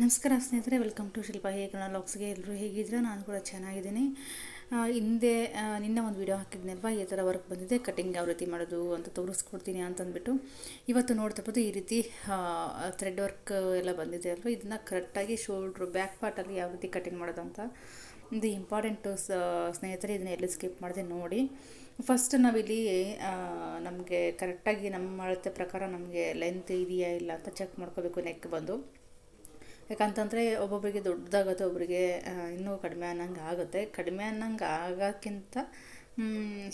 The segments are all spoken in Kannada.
ನಮಸ್ಕಾರ ಸ್ನೇಹಿತರೆ ವೆಲ್ಕಮ್ ಟು ಶಿಲ್ಪ ಹೇಗೆ ಲಾಕ್ಸ್ಗೆ ಎಲ್ಲರೂ ಹೇಗಿದ್ರು ನಾನು ಕೂಡ ಚೆನ್ನಾಗಿದ್ದೀನಿ. ಹಿಂದೆ ನಿನ್ನೆ ಒಂದು ವಿಡಿಯೋ ಹಾಕಿದ್ನಲ್ವ ಈ ಥರ ವರ್ಕ್ ಬಂದಿದೆ ಕಟಿಂಗ್ ಯಾವ ರೀತಿ ಮಾಡೋದು ಅಂತ ತೋರಿಸ್ಕೊಡ್ತೀನಿ ಅಂತಂದ್ಬಿಟ್ಟು. ಇವತ್ತು ನೋಡ್ತಿರ್ಬೋದು ಈ ರೀತಿ ಥ್ರೆಡ್ ವರ್ಕ್ ಎಲ್ಲ ಬಂದಿದೆ ಅಲ್ವ? ಇದನ್ನು ಕರೆಕ್ಟಾಗಿ ಶೋಲ್ಡ್ರು ಬ್ಯಾಕ್ ಪಾರ್ಟಲ್ಲಿ ಯಾವ ರೀತಿ ಕಟಿಂಗ್ ಮಾಡೋದು ಅಂತ ಇದು ಇಂಪಾರ್ಟೆಂಟು ಸ್ನೇಹಿತರೆ ಇದನ್ನ ಎಲ್ಲಿ ಸ್ಕಿಪ್ ಮಾಡಿದೆ ನೋಡಿ. ಫಸ್ಟ್ ನಾವಿಲ್ಲಿ ನಮಗೆ ಕರೆಕ್ಟಾಗಿ ನಮ್ಮ ಅಳತೆ ಪ್ರಕಾರ ನಮಗೆ ಲೆಂತ್ ಇದೆಯಾ ಇಲ್ಲ ಅಂತ ಚೆಕ್ ಮಾಡ್ಕೋಬೇಕು ನೆಕ್ ಬಂದು. ಯಾಕಂತಂದರೆ ಒಬ್ಬೊಬ್ಬರಿಗೆ ದೊಡ್ಡದಾಗುತ್ತೆ ಒಬ್ಬರಿಗೆ ಇನ್ನೂ ಕಡಿಮೆ ಅನ್ನಂಗೆ ಆಗುತ್ತೆ. ಕಡಿಮೆ ಅನ್ನಂಗೆ ಆಗೋಕ್ಕಿಂತ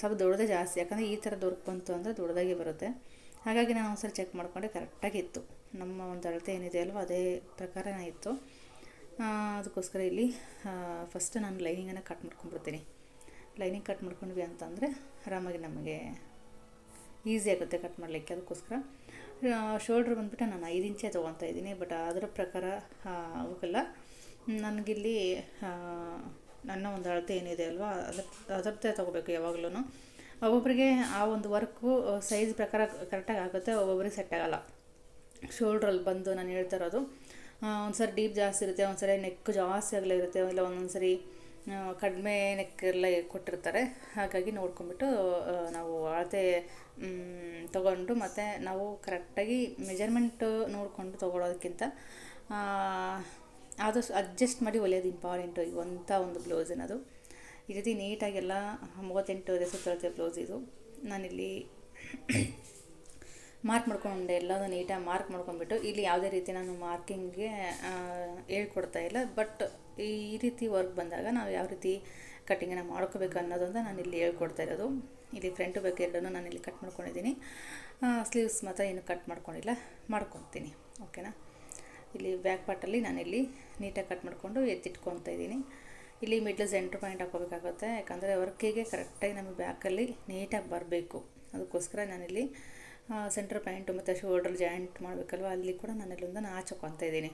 ಸ್ವಲ್ಪ ದೊಡ್ಡದೇ ಜಾಸ್ತಿ. ಯಾಕಂದರೆ ಈ ಥರ ಬಂತು ಅಂದರೆ ದೊಡ್ಡದಾಗಿ ಬರುತ್ತೆ. ಹಾಗಾಗಿ ನಾನು ಒಂದ್ಸರಿ ಚೆಕ್ ಮಾಡಿಕೊಂಡೆ ಕರೆಕ್ಟಾಗಿ ಇತ್ತು ನಮ್ಮ ಒಂದು ಅಳತೆ ಏನಿದೆ ಅಲ್ವ, ಅದೇ ಪ್ರಕಾರನೇ ಇತ್ತು. ಅದಕ್ಕೋಸ್ಕರ ಇಲ್ಲಿ ಫಸ್ಟ್ ನಾನು ಲೈನಿಂಗನ್ನು ಕಟ್ ಮಾಡ್ಕೊಂಡ್ಬಿಡ್ತೀನಿ. ಲೈನಿಂಗ್ ಕಟ್ ಮಾಡ್ಕೊಂಡ್ವಿ ಅಂತಂದರೆ ಆರಾಮಾಗಿ ನಮಗೆ ಈಸಿ ಆಗುತ್ತೆ ಕಟ್ ಮಾಡಲಿಕ್ಕೆ. ಅದಕ್ಕೋಸ್ಕರ ಶೋಲ್ಡ್ರ್ ಬಂದುಬಿಟ್ಟು ನಾನು ಐದು ಇಂಚೇ ತೊಗೊತಾ ಇದ್ದೀನಿ ಬಟ್ ಅದರ ಪ್ರಕಾರ ಆ, ಅವಕ್ಕೆಲ್ಲ ನನಗಿಲ್ಲಿ ನನ್ನ ಒಂದು ಅಳತೆ ಏನಿದೆ ಅಲ್ವಾ ಅದ್ರ ಅದರದ್ದೇ ತೊಗೋಬೇಕು ಯಾವಾಗಲೂ ಒಬ್ಬೊಬ್ಬರಿಗೆ ಆ ಒಂದು ವರ್ಕು ಸೈಜ್ ಪ್ರಕಾರ ಕರೆಕ್ಟಾಗಿ ಆಗುತ್ತೆ ಒಬ್ಬೊಬ್ಬರಿಗೆ ಸೆಟ್ ಆಗಲ್ಲ. ಶೋಲ್ಡ್ರಲ್ಲಿ ಬಂದು ನಾನು ಹೇಳ್ತಾ ಇರೋದು ಒಂದು ಸರಿ ಡೀಪ್ ಜಾಸ್ತಿ ಇರುತ್ತೆ ಒಂದು ಸರಿ ನೆಕ್ ಜಾಸ್ತಿ ಆಗಲೇ ಇರುತ್ತೆ ಇಲ್ಲ ಒಂದೊಂದು ಸರಿ ಕಡಿಮೆ ನೆಕ್ಕೆಲ್ಲ ಕೊಟ್ಟಿರ್ತಾರೆ. ಹಾಗಾಗಿ ನೋಡ್ಕೊಂಬಿಟ್ಟು ನಾವು ಅಳತೆ ತೊಗೊಂಡು ಮತ್ತು ನಾವು ಕರೆಕ್ಟಾಗಿ ಮೆಜರ್ಮೆಂಟು ನೋಡಿಕೊಂಡು ತೊಗೊಳೋದಕ್ಕಿಂತ ಆದಷ್ಟು ಅಡ್ಜಸ್ಟ್ ಮಾಡಿ ಹೊಲಿಯೋದು ಇಂಪಾರ್ಟೆಂಟು. ಇವಂಥ ಒಂದು ಬ್ಲೌಸ್ ಅನ್ನೋದು ಈ ರೀತಿ ನೀಟಾಗೆಲ್ಲ ಮೂವತ್ತೆಂಟು ಸುತ್ತಳತೆ ಬ್ಲೌಸ್ ಇದು. ನಾನಿಲ್ಲಿ ಮಾರ್ಕ್ ಮಾಡ್ಕೊಂಡೆ ಎಲ್ಲದೂ ನೀಟಾಗಿ ಮಾರ್ಕ್ ಮಾಡ್ಕೊಂಡ್ಬಿಟ್ಟು, ಇಲ್ಲಿ ಯಾವುದೇ ರೀತಿ ನಾನು ಮಾರ್ಕಿಂಗ್ಗೆ ಹೇಳ್ಕೊಡ್ತಾ ಇಲ್ಲ. ಬಟ್ ಈ ರೀತಿ ವರ್ಕ್ ಬಂದಾಗ ನಾವು ಯಾವ ರೀತಿ ಕಟ್ಟಿಂಗನ್ನು ಮಾಡ್ಕೋಬೇಕು ಅನ್ನೋದೊಂದು ನಾನು ಇಲ್ಲಿ ಹೇಳ್ಕೊಡ್ತಾ ಇರೋದು. ಇಲ್ಲಿ ಫ್ರಂಟ್ ಬಗ್ಗೆ ಎರಡನ್ನೂ ನಾನು ಇಲ್ಲಿ ಕಟ್ ಮಾಡ್ಕೊಂಡಿದ್ದೀನಿ. ಸ್ಲೀವ್ಸ್ ಮಾತ್ರ ಏನು ಕಟ್ ಮಾಡ್ಕೊಂಡಿಲ್ಲ, ಮಾಡ್ಕೊತೀನಿ. ಓಕೆನಾ ಇಲ್ಲಿ ಬ್ಯಾಕ್ ಪಾರ್ಟಲ್ಲಿ ನಾನಿಲ್ಲಿ ನೀಟಾಗಿ ಕಟ್ ಮಾಡಿಕೊಂಡು ಎತ್ತಿಟ್ಕೊತಾ ಇದ್ದೀನಿ. ಇಲ್ಲಿ ಮಿಡ್ಲ್ ಸೆಂಟ್ರ್ ಪಾಯಿಂಟ್ ಹಾಕೋಬೇಕಾಗುತ್ತೆ ಯಾಕಂದರೆ ವರ್ಕಿಗೆ ಕರೆಕ್ಟಾಗಿ ನಮಗೆ ಬ್ಯಾಕಲ್ಲಿ ನೀಟಾಗಿ ಬರಬೇಕು. ಅದಕ್ಕೋಸ್ಕರ ನಾನಿಲ್ಲಿ ಸೆಂಟ್ರ್ ಪಾಯಿಂಟು ಮತ್ತು ಶೋಲ್ಡ್ರ್ ಜಾಯಿಂಟ್ ಮಾಡಬೇಕಲ್ವ, ಅಲ್ಲಿ ಕೂಡ ನಾನು ಇಲ್ಲೊಂದು ಹಾಕೊತಾ ಇದ್ದೀನಿ.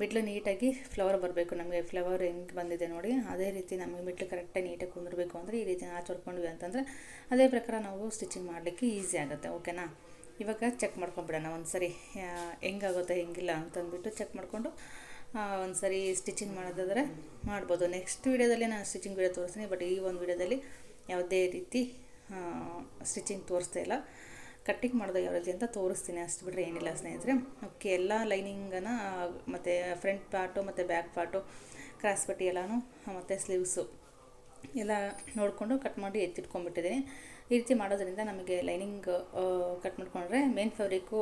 ಮಿಡ್ಲು ನೀಟಾಗಿ ಫ್ಲವರ್ ಬರಬೇಕು. ನಮಗೆ ಫ್ಲವರ್ ಹೆಂಗೆ ಬಂದಿದೆ ನೋಡಿ, ಅದೇ ರೀತಿ ನಮಗೆ ಮಿಡ್ಲು ಕರೆಕ್ಟಾಗಿ ನೀಟಾಗಿ ಕುಂದಿರಬೇಕು ಅಂದರೆ ಈ ರೀತಿ ಆಚೆ ಹೊರ್ಕೊಂಡ್ವಿ ಅಂತಂದರೆ ಅದೇ ಪ್ರಕಾರ ನಾವು ಸ್ಟಿಚಿಂಗ್ ಮಾಡಲಿಕ್ಕೆ ಈಸಿ ಆಗುತ್ತೆ ಓಕೆನಾ ಇವಾಗ ಚೆಕ್ ಮಾಡ್ಕೊಂಬಿಡೋಣ ಒಂದು ಸರಿ ಹೆಂಗಾಗುತ್ತೆ, ಹೆಂಗಿಲ್ಲ ಅಂತಂದ್ಬಿಟ್ಟು ಚೆಕ್ ಮಾಡಿಕೊಂಡು ಒಂದು ಸರಿ ಸ್ಟಿಚಿಂಗ್ ಮಾಡೋದಾದರೆ ಮಾಡ್ಬೋದು. ನೆಕ್ಸ್ಟ್ ವೀಡಿಯೋದಲ್ಲಿ ನಾನು ಸ್ಟಿಚಿಂಗ್ ವೀಡಿಯೋ ತೋರಿಸ್ತೀನಿ ಬಟ್ ಈ ಒಂದು ವೀಡಿಯೋದಲ್ಲಿ ಯಾವುದೇ ರೀತಿ ಸ್ಟಿಚಿಂಗ್ ತೋರಿಸ್ತಾ ಇಲ್ಲ. ಕಟ್ಟಿಂಗ್ ಮಾಡೋದು ಯಾವ ರೀತಿ ಅಂತ ತೋರಿಸ್ತೀನಿ ಅಷ್ಟು ಬಿಟ್ಟರೆ ಏನಿಲ್ಲ ಸ್ನೇಹಿತರೆ. ಓಕೆ ಎಲ್ಲ ಲೈನಿಂಗನ್ನು ಮತ್ತು ಫ್ರಂಟ್ ಪಾರ್ಟು ಮತ್ತು ಬ್ಯಾಕ್ ಪಾರ್ಟು ಕ್ರಾಸ್ ಪಟ್ಟಿ ಎಲ್ಲನೂ, ಮತ್ತು ಸ್ಲೀವ್ಸು ಎಲ್ಲ ನೋಡಿಕೊಂಡು ಕಟ್ ಮಾಡಿ ಎತ್ತಿಟ್ಕೊಂಡ್ಬಿಟ್ಟಿದ್ದೀನಿ. ಈ ರೀತಿ ಮಾಡೋದರಿಂದ ನಮಗೆ ಲೈನಿಂಗ್ ಕಟ್ ಮಾಡಿಕೊಂಡ್ರೆ ಮೇನ್ ಫ್ಯಾಬ್ರಿಕ್ಕು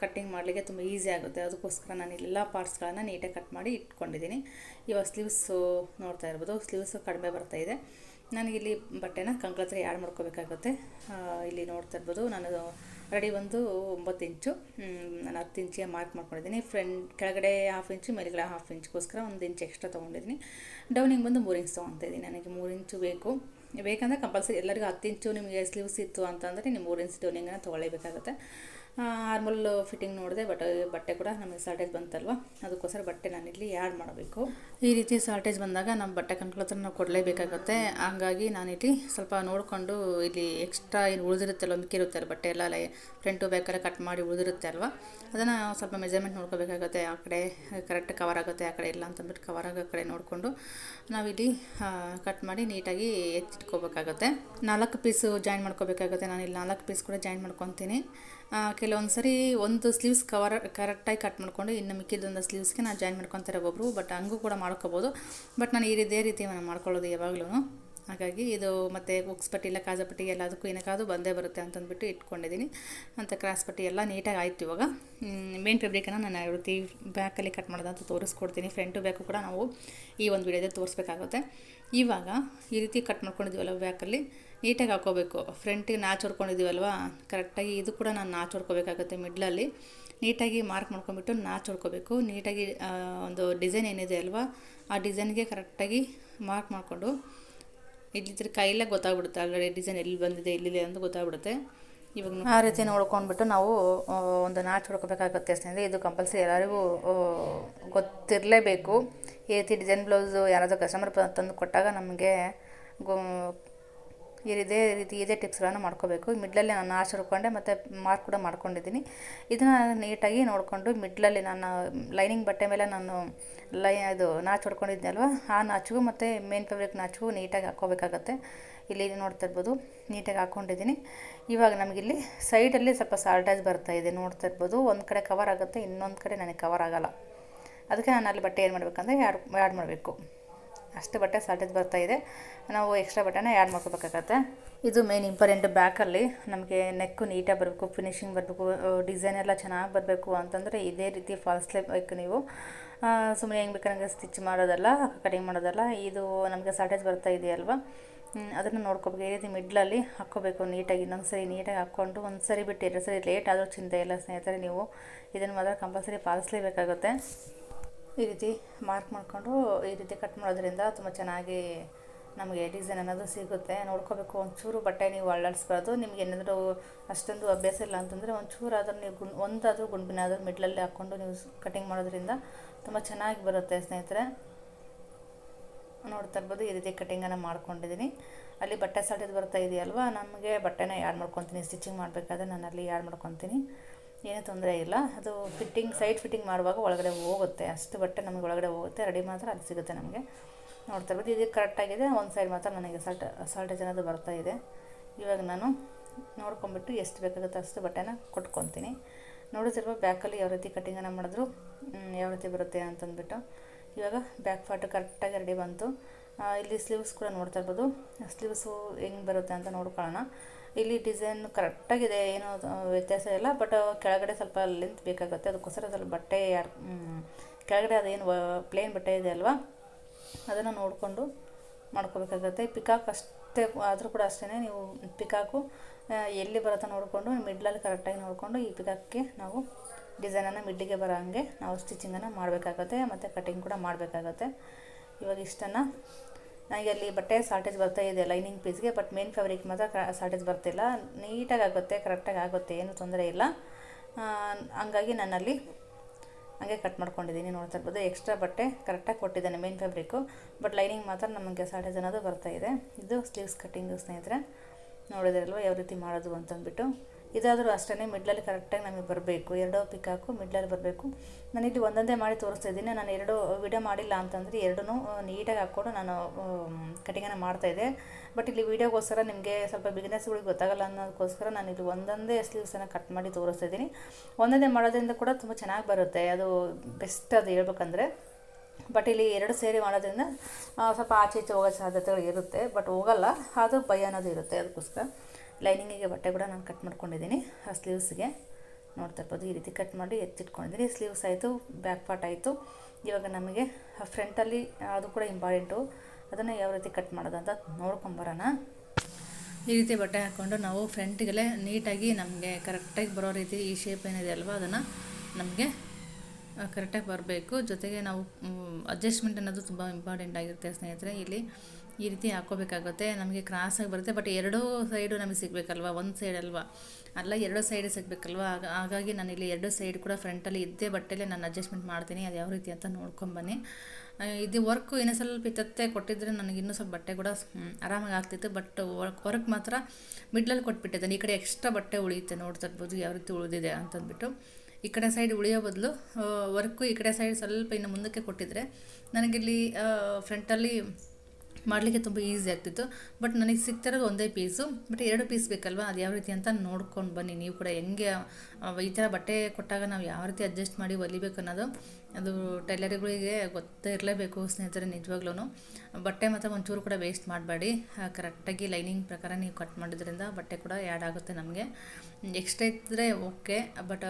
ಕಟ್ಟಿಂಗ್ ಮಾಡಲಿಕ್ಕೆ ತುಂಬ ಈಸಿ ಆಗುತ್ತೆ. ಅದಕ್ಕೋಸ್ಕರ ನಾನು ಎಲ್ಲ ಪಾರ್ಟ್ಸ್ಗಳನ್ನು ನೀಟಾಗಿ ಕಟ್ ಮಾಡಿ ಇಟ್ಕೊಂಡಿದ್ದೀನಿ. ಇವಾಗ ಸ್ಲೀವ್ಸು ನೋಡ್ತಾ ಇರ್ಬೋದು. ಸ್ಲೀವ್ಸು ಕಡಿಮೆ ಬರ್ತಾ ಇದೆ. ನನಗಿಲ್ಲಿ ಬಟ್ಟೆನ ಕಂಕಳ ಹತ್ರ ಆ್ಯಡ್ ಮಾಡ್ಕೋಬೇಕಾಗುತ್ತೆ. ಇಲ್ಲಿ ನೋಡ್ತಾ ಇರ್ಬೋದು, ನಾನು ರೆಡಿ ಬಂದು ಒಂಬತ್ತು ಇಂಚು ನಾನು ಹತ್ತು ಇಂಚಿಗೆ ಮಾರ್ಕ್ ಮಾಡ್ಕೊಂಡಿದ್ದೀನಿ. ಫ್ರಂಟ್ ಕೆಳಗಡೆ ಹಾಫ್ ಇಂಚು, ಮೇಲ್ಗಡೆ ಹಾಫ್ ಇಂಚ್ಗೋಸ್ಕರ ಒಂದು ಇಂಚ್ ಎಕ್ಸ್ಟ್ರಾ ತೊಗೊಂಡಿದ್ದೀನಿ. ಡೌನಿಂಗ್ ಬಂದು ಮೂರು ಇಂಚ್ ತೊಗೊತಿದ್ದೀನಿ. ನನಗೆ ಮೂರು ಇಂಚು ಬೇಕು. ಬೇಕಂದರೆ ಕಂಪಲ್ಸರಿ ಎಲ್ಲರಿಗೂ ಹತ್ತು ಇಂಚು ನಿಮಗೆ ಸ್ಲೀವ್ಸ್ ಇತ್ತು ಅಂತಂದರೆ ನೀವು ಮೂರು ಇಂಚ್ ಡೌನಿಂಗನ್ನು ತೊಗೊಳ್ಳೇಬೇಕಾಗುತ್ತೆ. ನಾರ್ಮಲ್ ಫಿಟ್ಟಿಂಗ್ ನೋಡಿದೆ ಬಟ್ ಬಟ್ಟೆ ಕೂಡ ನಮಗೆ ಶಾರ್ಟೇಜ್ ಬಂತಲ್ವ? ಅದಕ್ಕೋಸ್ಕರ ಬಟ್ಟೆ ನಾನಿಲ್ಲಿ ಆ್ಯಡ್ ಮಾಡಬೇಕು. ಈ ರೀತಿ ಶಾರ್ಟೇಜ್ ಬಂದಾಗ ನಮ್ಮ ಬಟ್ಟೆ ಕಂಕ್ಳ ಹತ್ರ ನಾವು ಕೊಡಲೇಬೇಕಾಗುತ್ತೆ. ಹಂಗಾಗಿ ನಾನಿಲ್ಲಿ ಸ್ವಲ್ಪ ನೋಡಿಕೊಂಡು ಇಲ್ಲಿ ಎಕ್ಸ್ಟ್ರಾ ಏನು ಉಳಿದಿರುತ್ತಲ್ಲ ಮಿಕ್ಕಿರುತ್ತೆ ಅಲ್ಲ ಬಟ್ಟೆ ಎಲ್ಲ? ಫ್ರಂಟು ಬ್ಯಾಕೆಲ್ಲ ಕಟ್ ಮಾಡಿ ಉಳಿದಿರುತ್ತೆ ಅಲ್ವಾ? ಅದನ್ನು ಸ್ವಲ್ಪ ಮೆಜರ್ಮೆಂಟ್ ನೋಡ್ಕೋಬೇಕಾಗುತ್ತೆ ಆ ಕಡೆ. ಕರೆಕ್ಟ್ ಕವರ್ ಆಗುತ್ತೆ, ಆ ಕಡೆ ಇಲ್ಲ ಅಂತಂದ್ಬಿಟ್ಟು ಕವರ್ ಆಗೋ ಕಡೆ ನೋಡಿಕೊಂಡು ನಾವಿಲ್ಲಿ ಕಟ್ ಮಾಡಿ ನೀಟಾಗಿ ಎತ್ತಿಟ್ಕೋಬೇಕಾಗುತ್ತೆ. ನಾಲ್ಕು ಪೀಸು ಜಾಯಿನ್ ಮಾಡ್ಕೋಬೇಕಾಗುತ್ತೆ. ನಾನು ಇಲ್ಲಿ ನಾಲ್ಕು ಪೀಸ್ ಕೂಡ ಜಾಯಿನ್ ಮಾಡ್ಕೊತೀನಿ. ಕೆಲವೊಂದು ಸರಿ ಒಂದು ಸ್ಲೀವ್ಸ್ ಕವರ್ ಕರೆಕ್ಟಾಗಿ ಕಟ್ ಮಾಡ್ಕೊಂಡು ಇನ್ನು ಮಿಕ್ಕಿದ್ದೊಂದು ಸ್ಲೀವ್ಸ್ಗೆ ನಾನು ಜಾಯಿನ್ ಮಾಡ್ಕೊತಾರೆ ಒಬ್ಬರು ಬಟ್ ಹಂಗೂ ಕೂಡ ಮಾಡ್ಕೋಬೋದು. ಬಟ್ ನಾನು ಈ ಇದೇ ರೀತಿ ನಾನು ಮಾಡ್ಕೊಳ್ಳೋದು ಯಾವಾಗಲೂ ಹಾಗಾಗಿ ಇದು ಮತ್ತು ಉಕ್ಸ್ ಪಟ್ಟಿ ಇಲ್ಲ ಕಾಜ ಪಟ್ಟಿ ಎಲ್ಲದಕ್ಕೂ ಏನಕ್ಕಾದ್ರೂ ಬಂದೇ ಬರುತ್ತೆ ಅಂತಂದ್ಬಿಟ್ಟು ಇಟ್ಕೊಂಡಿದ್ದೀನಿ. ಅಂತ ಕ್ರಾಸ್ ಪಟ್ಟಿ ಎಲ್ಲ ನೀಟಾಗಿ ಆಯಿತು ಇವಾಗ. ಮೇನ್ ಫ್ಯಾಬ್ರಿಕನ್ನು ನಾನು ಯಾವ ರೀತಿ ಬ್ಯಾಕಲ್ಲಿ ಕಟ್ ಮಾಡೋದಂತ ತೋರಿಸ್ಕೊಡ್ತೀನಿ. ಫ್ರಂಟು ಬ್ಯಾಕು ಕೂಡ ನಾವು ಈ ಒಂದು ವಿಡಿಯೋದಲ್ಲಿ ತೋರಿಸ್ಬೇಕಾಗುತ್ತೆ. ಇವಾಗ ಈ ರೀತಿ ಕಟ್ ಮಾಡ್ಕೊಂಡಿದ್ದೀವಲ್ಲ ಬ್ಯಾಕಲ್ಲಿ ನೀಟಾಗಿ ಹಾಕೋಬೇಕು ಫ್ರಂಟಿಗೆ ನಾಚ್ ಹೊಡ್ಕೊಂಡಿದ್ದೀವಲ್ವ? ಕರೆಕ್ಟಾಗಿ ಇದು ಕೂಡ ನಾನು ನಾಚ್ ಹೊಡ್ಕೋಬೇಕಾಗುತ್ತೆ ಮಿಡ್ಲಲ್ಲಿ ನೀಟಾಗಿ ಮಾರ್ಕ್ ಮಾಡ್ಕೊಂಬಿಟ್ಟು ನಾಚ್ ಹೊಡ್ಕೋಬೇಕು. ನೀಟಾಗಿ ಒಂದು ಡಿಸೈನ್ ಏನಿದೆ ಅಲ್ವಾ? ಆ ಡಿಸೈನ್ಗೆ ಕರೆಕ್ಟಾಗಿ ಮಾರ್ಕ್ ಮಾಡಿಕೊಂಡು. ಇಲ್ಲಿದ್ರೆ ಕೈಯಲ್ಲೇ ಗೊತ್ತಾಗ್ಬಿಡುತ್ತೆ ಆಲ್ರೆಡಿ ಡಿಸೈನ್ ಎಲ್ಲಿ ಬಂದಿದೆ, ಎಲ್ಲಿದೆ ಅಂತ ಗೊತ್ತಾಗ್ಬಿಡುತ್ತೆ. ಇವಾಗ ಆ ರೀತಿ ನೋಡ್ಕೊಂಡ್ಬಿಟ್ಟು ನಾವು ಒಂದು ನಾಚ್ ಹೊಡ್ಕೋಬೇಕಾಗುತ್ತೆ ಅಷ್ಟೇ. ಇದು ಕಂಪಲ್ಸರಿ ಎಲ್ಲರಿಗೂ ಗೊತ್ತಿರಲೇಬೇಕು. ಈ ರೀತಿ ಡಿಸೈನ್ ಬ್ಲೌಸು ಯಾರಾದರೂ ಕಸ್ಟಮರ್ ತಂದು ಕೊಟ್ಟಾಗ ನಮಗೆ ಗೊ ಇದೇ ರೀತಿ ಇದೇ ಟಿಪ್ಸ್ಗಳನ್ನು ಮಾಡ್ಕೋಬೇಕು. ಮಿಡ್ಲಲ್ಲಿ ನಾನು ನಾಚ್ ಹುಡ್ಕೊಂಡೆ ಮತ್ತು ಮಾರ್ಕ್ ಕೂಡ ಮಾಡ್ಕೊಂಡಿದ್ದೀನಿ. ಇದನ್ನು ನೀಟಾಗಿ ನೋಡಿಕೊಂಡು ಮಿಡ್ಲಲ್ಲಿ ನಾನು ಲೈನಿಂಗ್ ಬಟ್ಟೆ ಮೇಲೆ ನಾನು ಲೈ ಅದು ನಾಚ್ ಹೊಡ್ಕೊಂಡಿದ್ನಲ್ವ ಆ ನಾಚಿಗೂ ಮತ್ತು ಮೇನ್ ಫ್ಯಾಬ್ರಿಕ್ ನಾಚಿಗೂ ನೀಟಾಗಿ ಹಾಕ್ಕೋಬೇಕಾಗತ್ತೆ. ಇಲ್ಲಿ ನೋಡ್ತಾ ಇರ್ಬೋದು. ನೀಟಾಗಿ ಹಾಕ್ಕೊಂಡಿದ್ದೀನಿ. ಇವಾಗ ನಮಗಿಲ್ಲಿ ಸೈಡಲ್ಲಿ ಸ್ವಲ್ಪ ಸಾಲ್ಟೇಜ್ ಬರ್ತಾ ಇದೆ ನೋಡ್ತಾ ಇರ್ಬೋದು. ಒಂದು ಕಡೆ ಕವರ್ ಆಗುತ್ತೆ, ಇನ್ನೊಂದು ಕಡೆ ನನಗೆ ಕವರ್ ಆಗೋಲ್ಲ. ಅದಕ್ಕೆ ನಾನು ಅಲ್ಲಿ ಬಟ್ಟೆ ಏನು ಮಾಡಬೇಕಂದ್ರೆ ಆ್ಯಡ್ ಆ್ಯಡ್ ಮಾಡಬೇಕು. ಅಷ್ಟು ಬಟ್ಟೆ ಬರ್ತಾ ಇದೆ. ನಾವು ಎಕ್ಸ್ಟ್ರಾ ಬಟ್ಟೆನ ಆ್ಯಡ್ ಮಾಡ್ಕೋಬೇಕಾಗತ್ತೆ. ಇದು ಮೇನ್ ಇಂಪಾರ್ಟೆಂಟ್ ಬ್ಯಾಕಲ್ಲಿ ನಮಗೆ ನೆಕ್ಕು ನೀಟಾಗಿ ಬರಬೇಕು ಫಿನಿಶಿಂಗ್ ಬರಬೇಕು ಡಿಸೈನ್ ಎಲ್ಲ ಚೆನ್ನಾಗಿ ಬರಬೇಕು ಅಂತಂದರೆ ಇದೇ ರೀತಿ ಫಾಲ್ಸ್ ಬೇಕು ನೀವು. ಸುಮ್ಮನೆ ಹೆಂಗೆ ಬೇಕಾದಂಗೆ ಸ್ಟಿಚ್ ಮಾಡೋದಲ್ಲ ಕಟಿಂಗ್ ಮಾಡೋದಲ್ಲ, ಇದು ನಮಗೆ ಸಾಲ್ಟೇಜ್ ಬರ್ತಾ ಇದೆಯಲ್ವಾ ಅದನ್ನು ನೋಡ್ಕೋಬೇಕು. ಈ ರೀತಿ ಮಿಡ್ಲಲ್ಲಿ ಹಾಕ್ಕೋಬೇಕು ನೀಟಾಗಿ ಇನ್ನೊಂದು ಸರಿ ನೀಟಾಗಿ ಹಾಕ್ಕೊಂಡು ಒಂದು ಸರಿ ಬಿಟ್ಟು ಎರಡು ಸರಿ ಲೇಟ್ ಆದರೂ ಚಿಂತೆ ಇಲ್ಲ ಸ್ನೇಹಿತರೆ ನೀವು. ಇದನ್ನು ಮಾತ್ರ ಕಂಪಲ್ಸರಿ ಪಾಲಿಸಲೇಬೇಕಾಗುತ್ತೆ ಈ ರೀತಿ ಮಾರ್ಕ್ ಮಾಡಿಕೊಂಡು ಈ ರೀತಿ ಕಟ್ ಮಾಡೋದ್ರಿಂದ ತುಂಬ ಚೆನ್ನಾಗಿ ನಮಗೆ ಡಿಸೈನ್ ಅನ್ನೋದು ಸಿಗುತ್ತೆ. ನೋಡ್ಕೋಬೇಕು, ಒಂಚೂರು ಬಟ್ಟೆ ನೀವು ಅಳ್ಳಾಡಿಸ್ಬಾರ್ದು ನಿಮ್ಗೆ ಏನಾದರೂ ಅಷ್ಟೊಂದು ಅಭ್ಯಾಸ ಇಲ್ಲ ಅಂತಂದರೆ ಒಂಚೂರು ಆದರೂ ನೀವು ಗುಂಡ್ ಒಂದಾದರೂ ಗುಂಡಿನಾದರೂ ಮಿಡ್ಲಲ್ಲಿ ಹಾಕ್ಕೊಂಡು ನೀವು ಕಟಿಂಗ್ ಮಾಡೋದ್ರಿಂದ ತುಂಬ ಚೆನ್ನಾಗಿ ಬರುತ್ತೆ ಸ್ನೇಹಿತರೆ. ನೋಡ್ತಾ ಇರ್ಬೋದು, ಈ ರೀತಿ ಕಟಿಂಗನ್ನು ಮಾಡ್ಕೊಂಡಿದ್ದೀನಿ. ಅಲ್ಲಿ ಬಟ್ಟೆ ಸಾಲ್ಟೇಜ್ ಬರ್ತಾ ಇದೆಯಲ್ವ? ನಮಗೆ ಬಟ್ಟೆನ ಯಾಡ್ ಮಾಡ್ಕೊತೀನಿ? ಸ್ಟಿಚಿಂಗ್ ಮಾಡಬೇಕಾದ್ರೆ ನಾನು ಅಲ್ಲಿ ಯಾಡ್ ಮಾಡ್ಕೊತೀನಿ? ಏನೂ ತೊಂದರೆ ಇಲ್ಲ. ಅದು ಫಿಟ್ಟಿಂಗ್ ಸೈಡ್ ಫಿಟ್ಟಿಂಗ್ ಮಾಡುವಾಗ ಒಳಗಡೆ ಹೋಗುತ್ತೆ. ಅಷ್ಟು ಬಟ್ಟೆ ನಮಗೆ ಒಳಗಡೆ ಹೋಗುತ್ತೆ. ರೆಡಿ ಮಾತ್ರ ಅದು ಸಿಗುತ್ತೆ ನಮಗೆ. ನೋಡ್ತಾ ಇರ್ಬೋದು. ಇದು ಕರೆಕ್ಟಾಗಿದೆ ಒಂದು ಸೈಡ್ ಮಾತ್ರ ನನಗೆ ಸಾಲ್ಟ್ ಸಾಲ್ಟೇಜ್ ಅನ್ನೋದು ಬರ್ತಾ ಇದೆ. ಇವಾಗ ನಾನು ನೋಡ್ಕೊಂಬಿಟ್ಟು ಎಷ್ಟು ಬೇಕಾಗುತ್ತೆ ಅಷ್ಟು ಬಟ್ಟೆನ ಕೊಟ್ಕೊತೀನಿ. ನೋಡುತ್ತಿರುವ ಬ್ಯಾಕಲ್ಲಿ ಯಾವ ರೀತಿ ಕಟ್ಟಿಂಗನ್ನು ಮಾಡಿದ್ರು ಯಾವ ರೀತಿ ಬರುತ್ತೆ ಅಂತಂದ್ಬಿಟ್ಟು. ಇವಾಗ ಬ್ಯಾಕ್ ಪಾರ್ಟ್ ಕರೆಕ್ಟಾಗಿ ರೆಡಿ ಬಂತು. ಇಲ್ಲಿ ಸ್ಲೀವ್ಸ್ ಕೂಡ ನೋಡ್ತಾ ಇರ್ಬೋದು. ಸ್ಲೀವ್ಸು ಹೆಂಗೆ ಬರುತ್ತೆ ಅಂತ ನೋಡ್ಕೊಳ್ಳೋಣ. ಇಲ್ಲಿ ಡಿಸೈನ್ ಕರೆಕ್ಟಾಗಿದೆ ಏನು ವ್ಯತ್ಯಾಸ ಇಲ್ಲ ಬಟ್ ಕೆಳಗಡೆ ಸ್ವಲ್ಪ ಲೆಂತ್ ಬೇಕಾಗುತ್ತೆ. ಅದಕ್ಕೋಸ್ಕರ ಸ್ವಲ್ಪ ಬಟ್ಟೆ ಕೆಳಗಡೆ ಅದೇನು ಪ್ಲೇನ್ ಬಟ್ಟೆ ಇದೆ ಅಲ್ವಾ? ಅದನ್ನು ನೋಡಿಕೊಂಡು ಮಾಡ್ಕೋಬೇಕಾಗತ್ತೆ. ಪಿಕಾಕ್ ಅಷ್ಟೇ, ಆದರೂ ಕೂಡ ಅಷ್ಟೇ ನೀವು ಪಿಕಾಕು ಎಲ್ಲಿ ಬರುತ್ತೆ ನೋಡಿಕೊಂಡು ಮಿಡ್ಲಲ್ಲಿ ಕರೆಕ್ಟಾಗಿ ನೋಡಿಕೊಂಡು ಈ ಪಿಕಾಕ್ಗೆ ನಾವು ಡಿಸೈನನ್ನು ಮಿಡ್ಡಿಗೆ ಬರೋ ಹಂಗೆ ನಾವು ಸ್ಟಿಚಿಂಗನ್ನು ಮಾಡಬೇಕಾಗತ್ತೆ, ಮತ್ತು ಕಟಿಂಗ್ ಕೂಡ ಮಾಡಬೇಕಾಗತ್ತೆ. ಇವಾಗ ಇಷ್ಟನ್ನು ನನಗೆ ಅಲ್ಲಿ ಬಟ್ಟೆ ಸಾರ್ಟೇಜ್ ಬರ್ತಾ ಇದೆ ಲೈನಿಂಗ್ ಪೀಸ್ಗೆ ಬಟ್ ಮೇನ್ ಫ್ಯಾಬ್ರಿಕ್ ಮಾತ್ರ ಸಾರ್ಟೇಜ್ ಬರ್ತಿಲ್ಲ. ನೀಟಾಗಿ ಆಗುತ್ತೆ ಕರೆಕ್ಟಾಗಿ ಆಗುತ್ತೆ, ಏನು ತೊಂದರೆ ಇಲ್ಲ. ಹಂಗಾಗಿ ನಾನಲ್ಲಿ ಹಾಗೆ ಕಟ್ ಮಾಡ್ಕೊಂಡಿದ್ದೀನಿ ನೋಡ್ತಾ ಇರ್ಬೋದು. ಎಕ್ಸ್ಟ್ರಾ ಬಟ್ಟೆ ಕರೆಕ್ಟಾಗಿ ಕೊಟ್ಟಿದ್ದಾನೆ ಮೇನ್ ಫ್ಯಾಬ್ರಿಕ್ಕು ಬಟ್ ಲೈನಿಂಗ್ ಮಾತ್ರ ನಮಗೆ ಸಾರ್ಟೇಜ್ ಅನ್ನೋದು ಬರ್ತಾ ಇದೆ. ಇದು ಸ್ಲೀವ್ಸ್ ಕಟ್ಟಿಂಗು ಸ್ನೇಹಿತರೆ. ನೋಡಿದ್ರಲ್ವ, ಯಾವ ರೀತಿ ಮಾಡೋದು ಅಂತಂದ್ಬಿಟ್ಟು. ಇದಾದರೂ ಅಷ್ಟೇ ಮಿಡ್ಲಲ್ಲಿ ಕರೆಕ್ಟಾಗಿ ನಮಗೆ ಬರಬೇಕು. ಎರಡೋ ಪಿಕಾಕು ಮಿಡ್ಲಲ್ಲಿ ಬರಬೇಕು. ನಾನು ಇಲ್ಲಿ ಒಂದೊಂದೇ ಮಾಡಿ ತೋರಿಸ್ತಾ ಇದ್ದೀನಿ. ನಾನು ಎರಡು ವಿಡಿಯೋ ಮಾಡಿಲ್ಲ ಅಂತಂದರೆ ಎರಡೂ ನೀಟಾಗಿ ಹಾಕ್ಕೊಂಡು ನಾನು ಕಟಿಂಗನ್ನು ಮಾಡ್ತಾಯಿದ್ದೆ ಬಟ್ ಇಲ್ಲಿ ವೀಡಿಯೋಗೋಸ್ಕರ ನಿಮಗೆ ಸ್ವಲ್ಪ ಬಿಸ್ನೆಸ್ಗಳಿಗೆ ಗೊತ್ತಾಗಲ್ಲ ಅನ್ನೋದಕ್ಕೋಸ್ಕರ ನಾನು ಇಲ್ಲಿ ಒಂದೊಂದೇ ಸ್ಲೀವ್ಸನ್ನು ಕಟ್ ಮಾಡಿ ತೋರಿಸ್ತಾ ಇದ್ದೀನಿ. ಒಂದೊಂದೇ ಮಾಡೋದ್ರಿಂದ ಕೂಡ ತುಂಬ ಚೆನ್ನಾಗಿ ಬರುತ್ತೆ. ಅದು ಬೆಸ್ಟ್ ಅದು ಹೇಳ್ಬೇಕಂದ್ರೆ. ಬಟ್ ಇಲ್ಲಿ ಎರಡು ಸೇರಿ ಮಾಡೋದ್ರಿಂದ ಸ್ವಲ್ಪ ಆಚೆ ಈಚೆ ಹೋಗೋ ಸಾಧ್ಯತೆಗಳು ಇರುತ್ತೆ. ಬಟ್ ಹೋಗಲ್ಲ. ಅದು ಭಯ ಅನ್ನೋದು ಇರುತ್ತೆ ಅದಕ್ಕೋಸ್ಕರ. ಲೈನಿಂಗಿಗೆ ಬಟ್ಟೆ ಕೂಡ ನಾನು ಕಟ್ ಮಾಡ್ಕೊಂಡಿದ್ದೀನಿ, ಆ ಸ್ಲೀವ್ಸ್ಗೆ ನೋಡ್ತಾ ಇರ್ಬೋದು, ಈ ರೀತಿ ಕಟ್ ಮಾಡಿ ಎತ್ತಿಟ್ಕೊಂಡಿದ್ದೀನಿ. ಸ್ಲೀವ್ಸ್ ಆಯಿತು ಬ್ಯಾಕ್ ಪಾರ್ಟ್ ಆಯಿತು. ಇವಾಗ ನಮಗೆ ಫ್ರಂಟಲ್ಲಿ ಅದು ಕೂಡ ಇಂಪಾರ್ಟೆಂಟು ಅದನ್ನು ಯಾವ ರೀತಿ ಕಟ್ ಮಾಡೋದು ಅಂತ ನೋಡ್ಕೊಂಬರೋಣ ಈ ರೀತಿ ಬಟ್ಟೆ ಹಾಕ್ಕೊಂಡು ನಾವು ಫ್ರಂಟ್ಗೆಲ್ಲೇ ನೀಟಾಗಿ ನಮಗೆ ಕರೆಕ್ಟಾಗಿ ಬರೋ ರೀತಿ ಈ ಶೇಪ್ ಏನಿದೆ ಅಲ್ವಾ, ಅದನ್ನು ನಮಗೆ ಕರೆಕ್ಟಾಗಿ ಬರಬೇಕು. ಜೊತೆಗೆ ನಾವು ಅಡ್ಜಸ್ಟ್ಮೆಂಟ್ ಅನ್ನೋದು ತುಂಬ ಇಂಪಾರ್ಟೆಂಟ್ ಆಗಿರುತ್ತೆ ಸ್ನೇಹಿತರೆ. ಇಲ್ಲಿ ಈ ರೀತಿ ಹಾಕ್ಕೋಬೇಕಾಗುತ್ತೆ. ನಮಗೆ ಕ್ರಾಸಾಗಿ ಬರುತ್ತೆ. ಬಟ್ ಎರಡೂ ಸೈಡು ನಮಗೆ ಸಿಗಬೇಕಲ್ವ? ಒಂದು ಸೈಡ್ ಅಲ್ವಾ? ಅಲ್ಲ, ಎರಡು ಸೈಡ್ ಸಿಗಬೇಕಲ್ವ? ಹಾಗಾಗಿ ನಾನು ಇಲ್ಲಿ ಎರಡು ಸೈಡ್ ಕೂಡ ಫ್ರಂಟಲ್ಲಿ ಇದ್ದೇ ಬಟ್ಟೆಲೆ ನಾನು ಅಡ್ಜಸ್ಟ್ಮೆಂಟ್ ಮಾಡ್ತೀನಿ. ಅದು ಯಾವ ರೀತಿ ಅಂತ ನೋಡ್ಕೊಂಬನ್ನಿ ಇದು ವರ್ಕು ಇನ್ನೂ ಸ್ವಲ್ಪ ಇತ್ತೆ ಕೊಟ್ಟಿದ್ರೆ ನನಗೆ ಇನ್ನೂ ಸ್ವಲ್ಪ ಬಟ್ಟೆ ಕೂಡ ಆರಾಮಾಗಿ ಆಗ್ತಿತ್ತು. ಬಟ್ ವರ್ಕ್ ವರ್ಕ್ ಮಾತ್ರ ಮಿಡ್ಲಲ್ಲಿ ಕೊಟ್ಬಿಟ್ಟಿದ್ದಾನೆ ಈ ಕಡೆ ಎಕ್ಸ್ಟ್ರಾ ಬಟ್ಟೆ ಉಳಿಯುತ್ತೆ ನೋಡ್ತಾ ಯಾವ ರೀತಿ ಉಳಿದಿದೆ ಅಂತಂದ್ಬಿಟ್ಟು. ಈ ಕಡೆ ಸೈಡ್ ಉಳಿಯೋ ಬದಲು ವರ್ಕು ಈ ಕಡೆ ಸೈಡ್ ಸ್ವಲ್ಪ ಇನ್ನು ಮುಂದಕ್ಕೆ ಕೊಟ್ಟಿದ್ರೆ ನನಗಿಲ್ಲಿ ಫ್ರಂಟಲ್ಲಿ ಮಾಡಲಿಕ್ಕೆ ತುಂಬ ಈಸಿ ಆಗ್ತಿತ್ತು. ಬಟ್ ನನಗೆ ಸಿಗ್ತಿರೋದು ಒಂದೇ ಪೀಸು. ಬಟ್ ಎರಡು ಪೀಸ್ ಬೇಕಲ್ವಾ? ಅದು ಯಾವ ರೀತಿ ಅಂತ ನೋಡ್ಕೊಂಡು ಬನ್ನಿ. ನೀವು ಕೂಡ ಹೆಂಗೆ ಈ ಥರ ಬಟ್ಟೆ ಕೊಟ್ಟಾಗ ನಾವು ಯಾವ ರೀತಿ ಅಡ್ಜಸ್ಟ್ ಮಾಡಿ ಹೊಲಿಬೇಕು ಅನ್ನೋದು, ಅದು ಟೈಲರ್ಗಳಿಗೆ ಗೊತ್ತೇ ಇರಲೇಬೇಕು ಸ್ನೇಹಿತರೆ ನಿಜವಾಗ್ಲೂ ಬಟ್ಟೆ ಮತ್ತು ಒಂಚೂರು ಕೂಡ ವೇಸ್ಟ್ ಮಾಡಬೇಡಿ. ಕರೆಕ್ಟಾಗಿ ಲೈನಿಂಗ್ ಪ್ರಕಾರ ನೀವು ಕಟ್ ಮಾಡೋದ್ರಿಂದ ಬಟ್ಟೆ ಕೂಡ ಆ್ಯಡ್ ಆಗುತ್ತೆ ನಮಗೆ. ಎಕ್ಸ್ಟ್ರಾ ಇದ್ದರೆ ಓಕೆ. ಬಟ್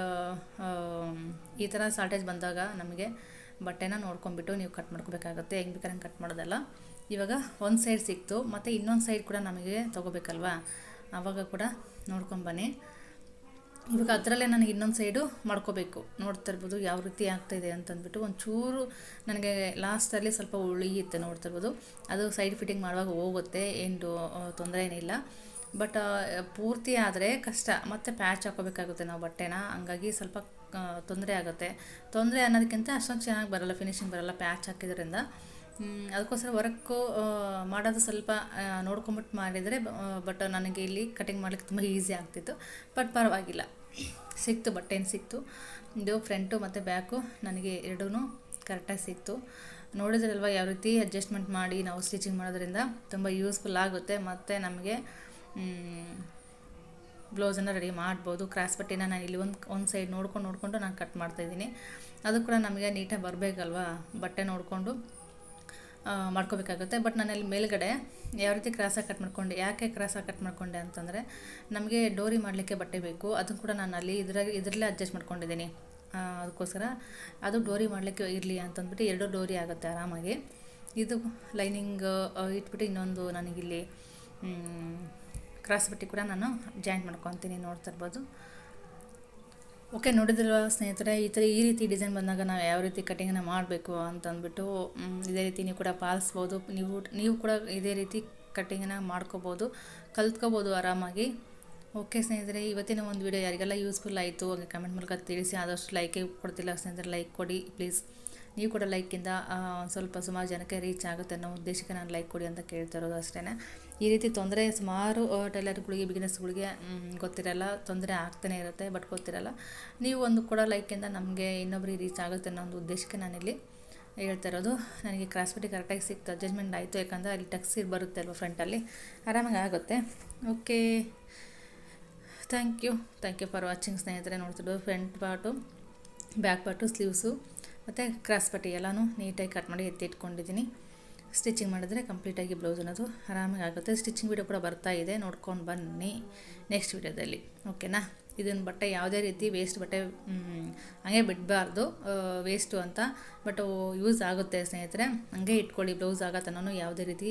ಈ ಥರ ಶಾರ್ಟೇಜ್ ಬಂದಾಗ ನಮಗೆ ಬಟ್ಟೆನ ನೋಡ್ಕೊಂಬಿಟ್ಟು ನೀವು ಕಟ್ ಮಾಡ್ಕೋಬೇಕಾಗುತ್ತೆ. ಹೆಂಗೆ ಬೇಕಾದ್ರೆ ಕಟ್ ಮಾಡೋದಲ್ಲ. ಇವಾಗ ಒಂದು ಸೈಡ್ ಸಿಕ್ತು, ಮತ್ತು ಇನ್ನೊಂದು ಸೈಡ್ ಕೂಡ ನಮಗೆ ತೊಗೋಬೇಕಲ್ವಾ? ಆವಾಗ ಕೂಡ ನೋಡ್ಕೊಂಬನ್ನಿ ಇವಾಗ ಅದರಲ್ಲೇ ನನಗೆ ಇನ್ನೊಂದು ಸೈಡು ಮಾಡ್ಕೋಬೇಕು. ನೋಡ್ತಾ ಇರ್ಬೋದು ಯಾವ ರೀತಿ ಆಗ್ತಾಯಿದೆ ಅಂತಂದ್ಬಿಟ್ಟು ಒಂಚೂರು ನನಗೆ ಲಾಸ್ಟಲ್ಲಿ ಸ್ವಲ್ಪ ಉಳಿಯುತ್ತೆ ನೋಡ್ತಾ ಇರ್ಬೋದು. ಅದು ಸೈಡ್ ಫಿಟ್ಟಿಂಗ್ ಮಾಡುವಾಗ ಹೋಗುತ್ತೆ, ಏನು ತೊಂದರೆ ಏನಿಲ್ಲ. ಬಟ್ ಪೂರ್ತಿ ಆದರೆ ಕಷ್ಟ. ಮತ್ತು ಪ್ಯಾಚ್ ಹಾಕೋಬೇಕಾಗುತ್ತೆ ನಾವು ಬಟ್ಟೆನ. ಹಂಗಾಗಿ ಸ್ವಲ್ಪ ತೊಂದರೆ ಆಗುತ್ತೆ. ತೊಂದರೆ ಅನ್ನೋದಕ್ಕಿಂತ ಅಷ್ಟೊಂದು ಚೆನ್ನಾಗಿ ಬರೋಲ್ಲ ಫಿನಿಶಿಂಗ್ ಬರೋಲ್ಲ ಪ್ಯಾಚ್ ಹಾಕಿದ್ರಿಂದ. ಅದಕ್ಕೋಸ್ಕರ ವರ್ಕು ಮಾಡೋದು ಸ್ವಲ್ಪ ನೋಡ್ಕೊಂಬಿಟ್ಟು ಮಾಡಿದರೆ ಬಟ್ ನನಗೆ ಇಲ್ಲಿ ಕಟಿಂಗ್ ಮಾಡ್ಲಿಕ್ಕೆ ತುಂಬ ಈಸಿ ಆಗ್ತಿತ್ತು. ಬಟ್ ಪರವಾಗಿಲ್ಲ. ಸಿಕ್ತು, ಬಟ್ಟೆನು ಸಿಕ್ತು. ಇದು ಫ್ರಂಟು ಮತ್ತು ಬ್ಯಾಕು ನನಗೆ ಎರಡೂ ಕರೆಕ್ಟಾಗಿ ಸಿಕ್ತು. ನೋಡಿದ್ರಲ್ವ, ಯಾವ ರೀತಿ ಅಡ್ಜಸ್ಟ್ಮೆಂಟ್ ಮಾಡಿ ನಾವು ಸ್ಟಿಚಿಂಗ್ ಮಾಡೋದ್ರಿಂದ ತುಂಬ ಯೂಸ್ಫುಲ್ ಆಗುತ್ತೆ. ಮತ್ತು ನಮಗೆ ಬ್ಲೌಸನ್ನು ರೆಡಿ ಮಾಡ್ಬೋದು. ಕ್ರಾಸ್ ಬಟ್ಟೆನ ನಾನು ಇಲ್ಲಿ ಒಂದು ಒಂದು ಸೈಡ್ ನೋಡ್ಕೊಂಡು, ನೋಡಿಕೊಂಡು ನಾನು ಕಟ್ ಮಾಡ್ತಾಯಿದ್ದೀನಿ ಅದು ಕೂಡ ನಮಗೆ ನೀಟಾಗಿ ಬರಬೇಕಲ್ವಾ? ಬಟ್ಟೆ ನೋಡಿಕೊಂಡು. ಮಾಡ್ಕೋಬೇಕಾಗುತ್ತೆ. ಬಟ್ ನಾನಲ್ಲಿ ಮೇಲ್ಗಡೆ ಯಾವ ರೀತಿ ಕ್ರಾಸಾಗಿ ಕಟ್ ಮಾಡ್ಕೊಂಡೆ, ಯಾಕೆ ಕ್ರಾಸಾಗಿ ಕಟ್ ಮಾಡ್ಕೊಂಡೆ ಅಂತಂದರೆ, ನಮಗೆ ಡೋರಿ ಮಾಡಲಿಕ್ಕೆ ಬಟ್ಟೆ ಬೇಕು. ಅದನ್ನು ಕೂಡ ನಾನು ಅಲ್ಲಿ ಇದ್ರಾಗ, ಇದರಲ್ಲೇ ಅಡ್ಜಸ್ಟ್ ಮಾಡ್ಕೊಂಡಿದ್ದೀನಿ. ಅದಕ್ಕೋಸ್ಕರ ಅದು ಡೋರಿ ಮಾಡಲಿಕ್ಕೆ ಇರಲಿ ಅಂತಂದ್ಬಿಟ್ಟು ಎರಡು ಡೋರಿ ಆಗುತ್ತೆ ಆರಾಮಾಗಿ. ಇದು ಲೈನಿಂಗ್ ಇಟ್ಬಿಟ್ಟು ಇನ್ನೊಂದು ನನಗಿಲ್ಲಿ ಕ್ರಾಸ್ ಬಟ್ಟೆ ಕೂಡ ನಾನು ಜಾಯಿಂಟ್ ಮಾಡ್ಕೊತೀನಿ ನೋಡ್ತಾ ಇರ್ಬೋದು. ಓಕೆ ನೋಡಿದ್ರಲ್ವ ಸ್ನೇಹಿತರೆ ಈ ಥರ ಈ ರೀತಿ ಡಿಸೈನ್ ಬಂದಾಗ ನಾವು ಯಾವ ರೀತಿ ಕಟ್ಟಿಂಗನ್ನು ಮಾಡಬೇಕು ಅಂತ ಅಂದ್ಬಿಟ್ಟು ಮ್, ಇದೇ ರೀತಿ ನೀವು ಕೂಡ ಪಾಲಿಸ್ಬೋದು. ನೀವು ನೀವು ಕೂಡ ಇದೇ ರೀತಿ ಕಟ್ಟಿಂಗನ್ನು ಮಾಡ್ಕೋಬೋದು ಕಲ್ತ್ಕೋಬೋದು ಆರಾಮಾಗಿ. ಓಕೆ ಸ್ನೇಹಿತರೆ ಇವತ್ತಿನ ಒಂದು ವಿಡಿಯೋ ಯಾರಿಗೆಲ್ಲ ಯೂಸ್ಫುಲ್ ಆಯಿತು ಹಾಗೆ ಕಮೆಂಟ್ ಮೂಲಕ ತಿಳಿಸಿ ಆದಷ್ಟು ಲೈಕೇ ಕೊಡ್ತಿಲ್ಲ ಸ್ನೇಹಿತರೆ ಲೈಕ್ ಕೊಡಿ ಪ್ಲೀಸ್ ನೀವು ಕೂಡ ಲೈಕಿಂದ ಸ್ವಲ್ಪ ಸುಮಾರು ಜನಕ್ಕೆ ರೀಚ್ ಆಗುತ್ತೆ ಅನ್ನೋ ಉದ್ದೇಶಕ್ಕೆ ನಾನು ಲೈಕ್ ಕೊಡಿ ಅಂತ ಕೇಳ್ತಾ ಇರೋದು ಅಷ್ಟೇ ಈ ರೀತಿ ತೊಂದರೆ ಸುಮಾರು ಟೈಲರ್ಗಳಿಗೆ ಬಿಗಿನೆಸ್ಗಳಿಗೆ ಗೊತ್ತಿರಲ್ಲ. ತೊಂದರೆ ಆಗ್ತಾನೆ ಇರುತ್ತೆ, ಬಟ್ ಗೊತ್ತಿರಲ್ಲ. ನೀವು ಒಂದು ಕೂಡ ಲೈಕಿಂದ ನಮಗೆ ಇನ್ನೊಬ್ರಿಗೆ ರೀಚ್ ಆಗುತ್ತೆ ಅನ್ನೋ ಒಂದು ಉದ್ದೇಶಕ್ಕೆ ನಾನಿಲ್ಲಿ ಹೇಳ್ತಾ ಇರೋದು. ನನಗೆ ಕ್ರಾಸ್ ಪಟ್ಟಿ ಕರೆಕ್ಟಾಗಿ ಸಿಕ್ತು ಅಡ್ಜಸ್ಟ್ಮೆಂಟ್ ಆಯಿತು. ಯಾಕಂದರೆ ಅಲ್ಲಿ ಟಕ್ಸಿರ್ ಬರುತ್ತೆ ಅಲ್ವಾ ಫ್ರಂಟಲ್ಲಿ ಆರಾಮಾಗಿ ಆಗುತ್ತೆ. Okay thank you thank you for watching ಸ್ನೇಹಿತರೆ. ನೋಡ್ತಿದ್ದು front part back part sleeves ಮತ್ತು ಕ್ರಾಸ್ ಪಟ್ಟಿ ಎಲ್ಲನೂ ನೀಟಾಗಿ ಕಟ್ ಮಾಡಿ ಎತ್ತಿಟ್ಕೊಂಡಿದ್ದೀನಿ ಸ್ಟಿಚಿಂಗ್ ಮಾಡಿದ್ರೆ ಕಂಪ್ಲೀಟಾಗಿ ಬ್ಲೌಸ್ ಅನ್ನೋದು ಆರಾಮಾಗಿ ಆಗುತ್ತೆ ಸ್ಟಿಚಿಂಗ್ ವಿಡಿಯೋ ಕೂಡ ಬರ್ತಾ ಇದೆ. ನೋಡ್ಕೊಂಡು ಬನ್ನಿ ನೆಕ್ಸ್ಟ್ ವಿಡಿಯೋದಲ್ಲಿ ಓಕೆನಾ ಇದನ್ನು ಬಟ್ಟೆ ಯಾವುದೇ ರೀತಿ ವೇಸ್ಟ್ ಬಟ್ಟೆ ಹಂಗೆ ಬಿಡಬಾರ್ದು. ವೇಸ್ಟು ಅಂತ. ಬಟ್ ಯೂಸ್ ಆಗುತ್ತೆ ಸ್ನೇಹಿತರೆ. ಹಂಗೆ ಇಟ್ಕೊಳ್ಳಿ. ಬ್ಲೌಸ್ ಆಗತ್ತೆ ಅನ್ನೋನು ಯಾವುದೇ ರೀತಿ